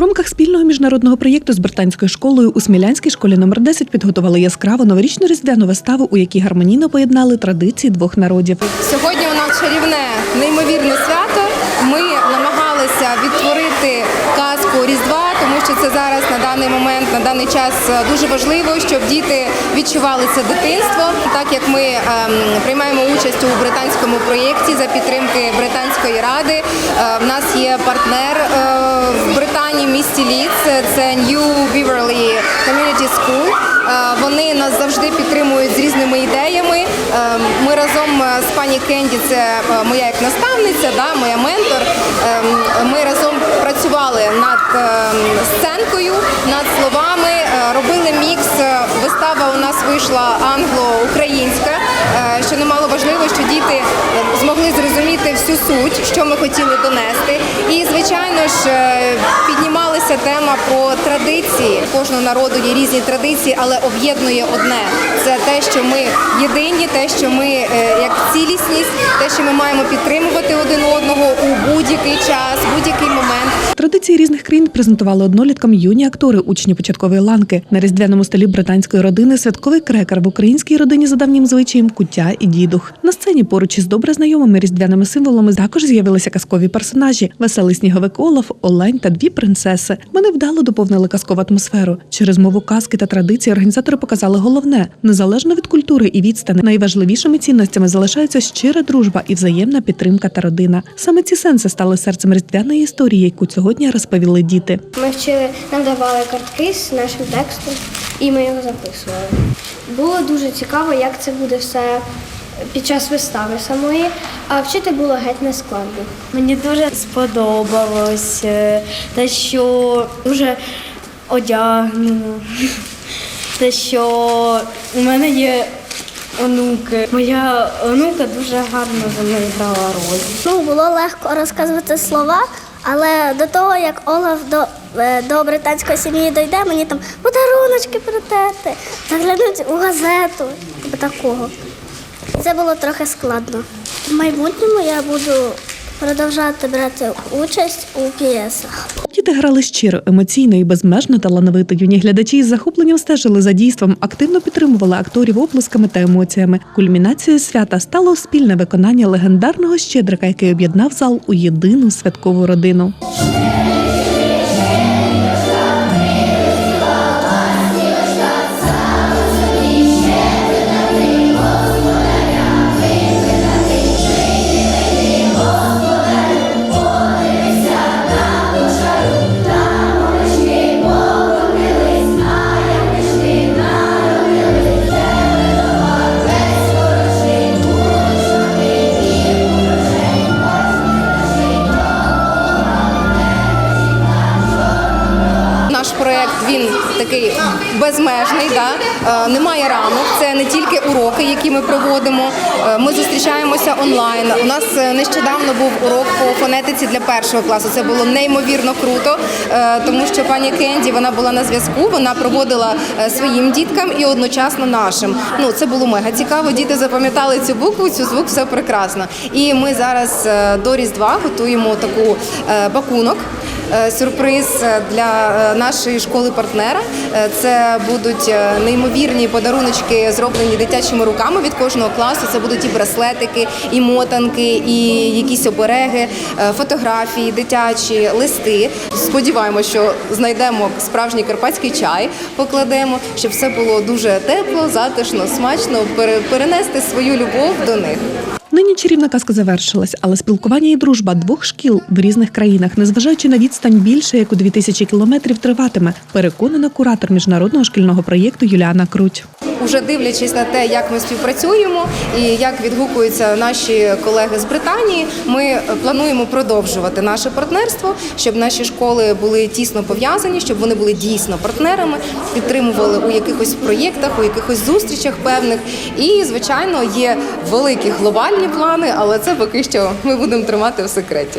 У рамках спільного міжнародного проєкту з британською школою у Смілянській школі номер 10 підготували яскраву новорічну різдвяну виставу, у якій гармонійно поєднали традиції двох народів. Сьогодні у нас чарівне, неймовірне свято. Ми намагалися відтворити казку Різдва, тому що це зараз на даний момент, на даний час е, дуже важливо, щоб діти відчували це дитинство. Так як ми ем, приймаємо участь у британському проєкті за підтримки британської ради. Е, в нас є партнер е, в Британії місті Ліц. Це New Beverly Community School. Вони нас завжди підтримують з різними ідеями. Е, Ми разом з пані Кенді, це моя як наставниця, да, моя ментор. е, Ми разом працювали над сценкою, над словами, е, робили мікс. Е, Вистава у нас вийшла англо-українська, е, що немало важливо, що діти змогли зрозуміти всю суть, що ми хотіли донести. І звичайно ж піднімалася тема про традиції. Кожного народу є різні традиції, але об'єднує одне це те, що ми єдині, те, що ми як цілісність, те, що ми маємо підтримувати один одного у будь-який час, будь-який момент. Традиції різних країн презентували одноліткам юні актори, учні початкової ланки. На різдвяному столі британської родини святковий крекер в українській родині за давнім звичаєм куття і дідух. На сцені поруч із добре знайомими різдвяними символами також з'явилися казкові персонажі: веселий сніговик Олаф, Олень та дві принцеси. Вони вдало доповнили казкову атмосферу. Через мову казки та традиції організатори показали головне: незалежно від культури і відстани, найважливішими цінностями залишаються щира дружба і взаємна підтримка та родина. Саме ці сенси стали серцем різдвяної історії, яку сьогодні розповіли діти. Ми вчили, нам давали картки з нашим текстом, і ми його записували. Було дуже цікаво, як це буде все під час вистави самої, а вчити було геть не складно. Мені дуже сподобалось е, те, що дуже одягнено, те, що у мене є онуки. Моя онука дуже гарно за мною грала роль. Ну, було легко розказувати слова, але до того, як Олаф до, е, до британської сім'ї дойде, мені там подаруночки протети, заглянуть у газету, типу такого. Це було трохи складно. В майбутньому я буду продовжувати брати участь у п'єсах. Діти грали щиро, емоційно і безмежно талановито. Юні глядачі із захопленням стежили за дійством, активно підтримували акторів оплесками та емоціями. Кульмінацією свята стало спільне виконання легендарного щедрика, який об'єднав зал у єдину святкову родину. Проект він такий безмежний, да? е, немає рамок. Це не тільки уроки, які ми проводимо. Е, Ми зустрічаємося онлайн. У нас е, нещодавно був урок по фонетиці для першого класу. Це було неймовірно круто, тому що пані Кенді вона була на зв'язку. Вона проводила своїм діткам і одночасно нашим. Ну це було мега цікаво. Діти запам'ятали цю букву, цю звук, все прекрасно. І ми зараз до Різдва готуємо таку пакунок. Е, Сюрприз е, для е, нашої школи-партнера. Е, Це будуть е, неймовірні подаруночки, зроблені дитячими руками від кожного класу. Це будуть і браслетики, і мотанки, і якісь обереги, е, фотографії, дитячі листи. Сподіваємося, що знайдемо справжній карпатський чай, покладемо, щоб все було дуже тепло, затишно, смачно, пере- перенести свою любов до них. Нині чарівна казка завершилась, але спілкування і дружба двох шкіл в різних країнах, незважаючи на відстань більше як у 2000 кілометрів, триватиме. Переконана куратор міжнародного шкільного проєкту Юліана Круть. Уже дивлячись на те, як ми співпрацюємо і як відгукуються наші колеги з Британії, ми плануємо продовжувати наше партнерство, щоб наші школи були тісно пов'язані, щоб вони були дійсно партнерами, підтримували у якихось проєктах, у якихось зустрічах певних. І звичайно є великі глобальні плани, але це поки що ми будемо тримати в секреті.